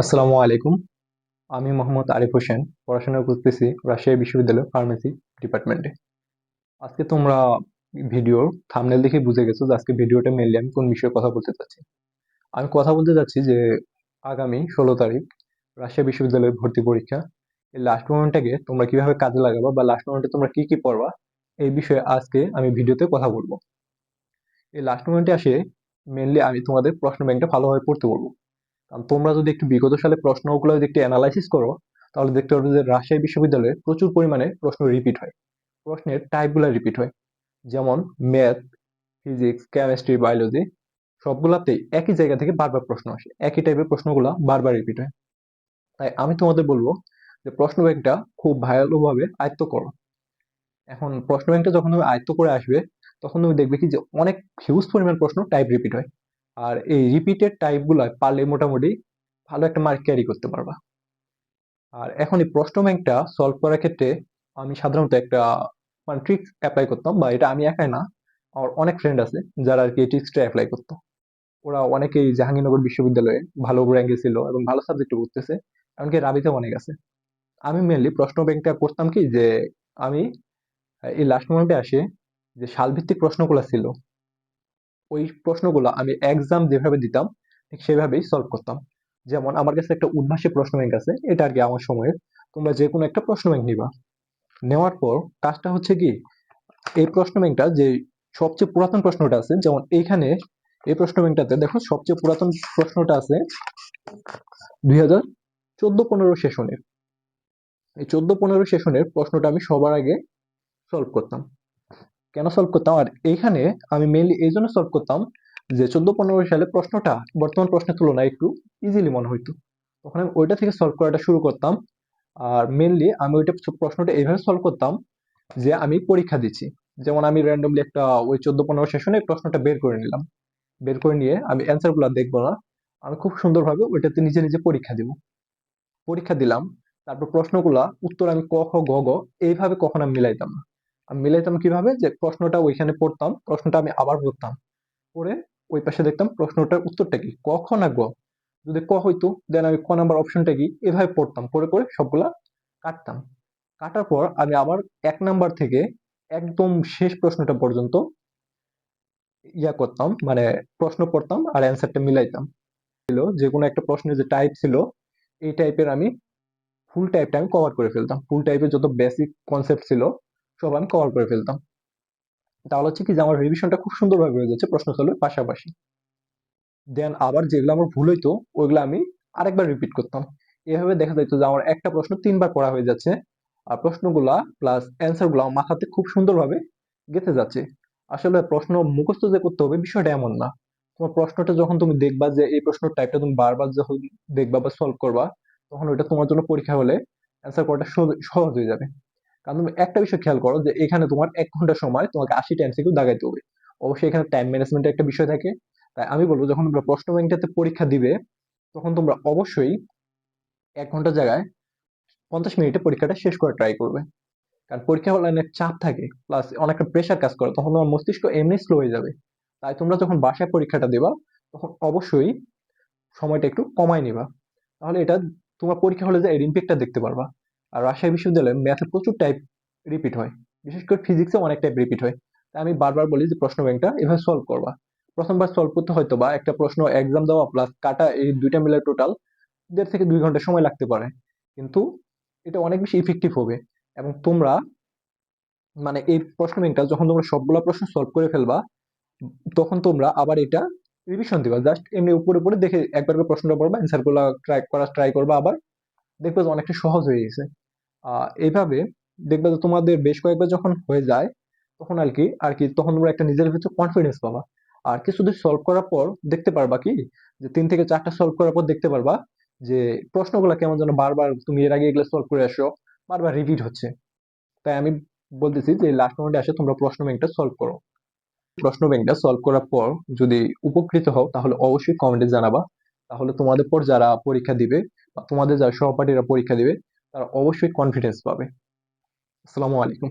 আসসালামু আলাইকুম। আমি মোহাম্মদ আরিফ হোসেন পড়াশোনা করতেছি রাজশাহী বিশ্ববিদ্যালয় ফার্মেসি ডিপার্টমেন্টে। আজকে তোমরা ভিডিওর থাম্বনেল দেখে বুঝে গেছো যে আজকে ভিডিওটা মেনলি আমি কোন বিষয়ে কথা বলতে চাচ্ছি। আমি কথা বলতে চাচ্ছি যে আগামী ষোলো তারিখ রাজশাহী বিশ্ববিদ্যালয়ের ভর্তি পরীক্ষা। এই লাস্ট মোমেন্টটাকে তোমরা কীভাবে কাজে লাগাবা বা লাস্ট মোমেন্টে তোমরা কি কি পড়বা, এই বিষয়ে আজকে আমি ভিডিওতে কথা বলব। এই লাস্ট মোমেন্টে আসে মেনলি আমি তোমাদের প্রশ্ন ব্যাংকটা ভালোভাবে পড়তে বলব। কারণ তোমরা যদি একটু বিগত সালে প্রশ্নগুলো যদি একটু অ্যানালাইসিস করো, তাহলে দেখতে পারবে যে রাজশাহী বিশ্ববিদ্যালয়ে প্রচুর পরিমাণে প্রশ্ন রিপিট হয়। প্রশ্নের টাইপগুলো রিপিট হয়। যেমন ম্যাথ ফিজিক্স কেমিস্ট্রি বায়োলজি সবগুলাতেই একই জায়গা থেকে বারবার প্রশ্ন আসে। একই টাইপের প্রশ্নগুলো বারবার রিপিট হয়। তাই আমি তোমাদের বলব যে প্রশ্ন ব্যাংকটা খুব ভালোভাবে আয়ত্ত করো। এখন প্রশ্ন ব্যাংকটা যখন তুমি আয়ত্ত করে আসবে, তখন তুমি দেখবে কি যে অনেক হিউজ পরিমাণ প্রশ্ন টাইপ রিপিট হয়। আর এই রিপিটেড টাইপগুলো পারলে মোটামুটি ভালো একটা মার্ক ক্যারি করতে পারবা। আর এখন এই প্রশ্ন ব্যাংকটা সলভ করার ক্ষেত্রে আমি সাধারণত একটা মানে ট্রিক্স অ্যাপ্লাই করতাম বা এটা আমি একাই না, আমার অনেক ফ্রেন্ড আছে যারা আর কি এই ট্রিক্সটা অ্যাপ্লাই করতো। ওরা অনেকেই জাহাঙ্গীরনগর বিশ্ববিদ্যালয়ে ভালো র্যাঙ্কে ছিল এবং ভালো সাবজেক্টে পড়তেছে এমনকি রাবিতে অনেক আছে আমি মেনলি প্রশ্ন ব্যাংকটা করতাম কি যে, আমি এই লাস্ট মোমেন্টে আসে যে সালভিত্তিক প্রশ্নগুলো ছিল ওই প্রশ্নগুলো আমি এক্সাম যেভাবে দিতাম, ঠিক সেভাবেই সলভ করতাম। যেমন আমার কাছে একটা উদ্ভাসী প্রশ্ন ব্যাংক আছে, এটা আর কি আমার সময়ের। তোমরা যে কোনো একটা প্রশ্ন ব্যাংক নিবা। নেওয়ার পর কাজটা হচ্ছে কি, এই প্রশ্ন ব্যাংকটা যে সবচেয়ে পুরাতন প্রশ্নটা আছে, যেমন এইখানে এই প্রশ্ন ব্যাংকটাতে দেখো সবচেয়ে পুরাতন প্রশ্নটা আছে দুই হাজার চোদ্দ পনেরো সেশনের এই চোদ্দ পনেরো সেশনের প্রশ্নটা আমি সবার আগে সলভ করতাম। কেন সলভ করতাম? আর এইখানে আমি মেইনলি এই জন্য সলভ করতাম যে চোদ্দ পনেরো সালে প্রশ্নটা বর্তমান প্রশ্নের তুলনায় একটু ইজিলি মনে হইতো। তখন আমি ওইটা থেকে সলভ করাটা শুরু করতাম। আর মেনলি আমি ওইটা প্রশ্নটা এইভাবে সলভ করতাম যে আমি পরীক্ষা দিচ্ছি। যেমন আমি র্যান্ডমলি একটা ওই চোদ্দ পনেরো সেশনে প্রশ্নটা বের করে নিলাম। বের করে নিয়ে আমি অ্যান্সারগুলো দেখব না। আমি খুব সুন্দরভাবে ওইটাতে নিজে নিজে পরীক্ষা দিব। পরীক্ষা দিলাম। তারপর প্রশ্নগুলা উত্তর আমি ক, খ, গ গ এইভাবে কখন আমি মিলাইতাম না। আমি মিলাইতাম কীভাবে? যে প্রশ্নটা ওইখানে পড়তাম, প্রশ্নটা আমি আবার পড়তাম পড়ে ওই পাশে দেখতাম প্রশ্নটার উত্তরটা কি? ক না যদি ক হইতো দেন আমি ক নাম্বার অপশনটা কি? এভাবে পড়তাম পড়ে পড়ে সবগুলা কাটতাম। কাটার পর আমি আবার এক নাম্বার থেকে একদম শেষ প্রশ্নটা পর্যন্ত ইয়া করতাম মানে প্রশ্ন পড়তাম আর অ্যান্সারটা মিলাইতাম। ছিল যে কোনো একটা প্রশ্নের যে টাইপ ছিল, এই টাইপের আমি ফুল টাইপটা আমি কভার করে ফেলতাম। ফুল টাইপের যত বেসিক কনসেপ্ট ছিল সব আমি কভার করে ফেলতাম। তাহলে হচ্ছে কি যে আমার রিভিশনটা খুব সুন্দরভাবে হয়ে যাচ্ছে প্রশ্ন সলভের পাশাপাশি। দেন আবার যেগুলো আমার ভুল হইতো, ওইগুলো আমি আরেকবার রিপিট করতাম। এভাবে দেখা যাইতো যে আমার একটা প্রশ্ন তিনবার পড়া হয়ে যাচ্ছে, আর প্রশ্নগুলা প্লাস অ্যান্সারগুলো আমার মাথাতে খুব সুন্দরভাবে গেঁথে যাচ্ছে। আসলে প্রশ্ন মুখস্থ যে করতে হবে বিষয়টা এমন না। তোমার প্রশ্নটা যখন তুমি দেখবা যে এই প্রশ্নের টাইপটা তুমি বারবার যখন দেখবা বা সলভ করবা, তখন ওইটা তোমার জন্য পরীক্ষা হলে অ্যান্সার করাটা সহজ হয়ে যাবে। কারণ তুমি একটা বিষয় খেয়াল করো যে এখানে তোমার এক ঘণ্টা সময় তোমাকে আশিটা এমসিকিউ দাগাইতে হবে। অবশ্যই এখানে টাইম ম্যানেজমেন্টের একটা বিষয় থাকে। তাই আমি বলব, যখন তোমরা প্রশ্ন ব্যাংকটাতে পরীক্ষা দিবে, তখন তোমরা অবশ্যই এক ঘণ্টা জায়গায় পঞ্চাশ মিনিটে পরীক্ষাটা শেষ করে ট্রাই করবে। কারণ পরীক্ষা হলে অনেক চাপ থাকে প্লাস অনেকটা প্রেশার কাজ করে, তখন তোমার মস্তিষ্ক এমনি স্লো হয়ে যাবে। তাই তোমরা যখন বাসায় পরীক্ষাটা দেবা, তখন অবশ্যই সময়টা একটু কমায় নিবা। তাহলে এটা তোমার পরীক্ষা হলে যে এর ইম্প্যাক্টটা দেখতে পারবা। আর রাজশাহী বিশ্ববিদ্যালয়ে ম্যাথে প্রচুর টাইপ রিপিট হয়। বিশেষ করে ফিজিক্সে অনেক টাইপ রিপিট হয়। তাই আমি বারবার বলি যে প্রশ্ন ব্যাংকটা এভাবে সলভ করবা। প্রথমবার সলভ করতে হয়তো বা একটা প্রশ্ন এক্সাম দেওয়া প্লাস কাটা এই দুইটা মিলে টোটাল দেড় থেকে দুই ঘণ্টা সময় লাগতে পারে। কিন্তু এটা অনেক বেশি ইফেক্টিভ হবে। এবং তোমরা মানে এই প্রশ্ন ব্যাংকটা যখন তোমরা সবগুলো প্রশ্ন সলভ করে ফেলবা, তখন তোমরা আবার এটা রিভিশন দিবা। জাস্ট এমনি উপরে উপরে দেখে একবার করে প্রশ্নটা পড়বা অ্যান্সারগুলো ট্রাই করা ট্রাই করবা আবার। দেখবে যে অনেকটা সহজ হয়ে গেছে। এইভাবে দেখবে যে তোমাদের বেশ কয়েকবার যখন হয়ে যায়, তখন আর কি আর কি, তখন তোমরা একটা নিজের ভিতরে কনফিডেন্স পাবা। আর কিছুদিন সলভ করার পর দেখতে পারবা কি, যে তিন থেকে চারটা সলভ করার পর দেখতে পারবা যে প্রশ্নগুলো কেমন যেন বারবার তুমি এর আগে এগুলো সলভ করে আসো, বারবার রিপিট হচ্ছে। তাই আমি বলতেছি যে লাস্ট মোমেন্টে আসে তোমরা প্রশ্ন ব্যাংকটা সলভ করো। প্রশ্ন ব্যাংকটা সলভ করার পর যদি উপকৃত হও, তাহলে অবশ্যই কমেন্টে জানাবা। তাহলে তোমাদের পর যারা পরীক্ষা দিবে তোমাদের যারা সহপাঠীরা পরীক্ষা দেবে তারা অবশ্যই কনফিডেন্স পাবে। আসসালামু আলাইকুম।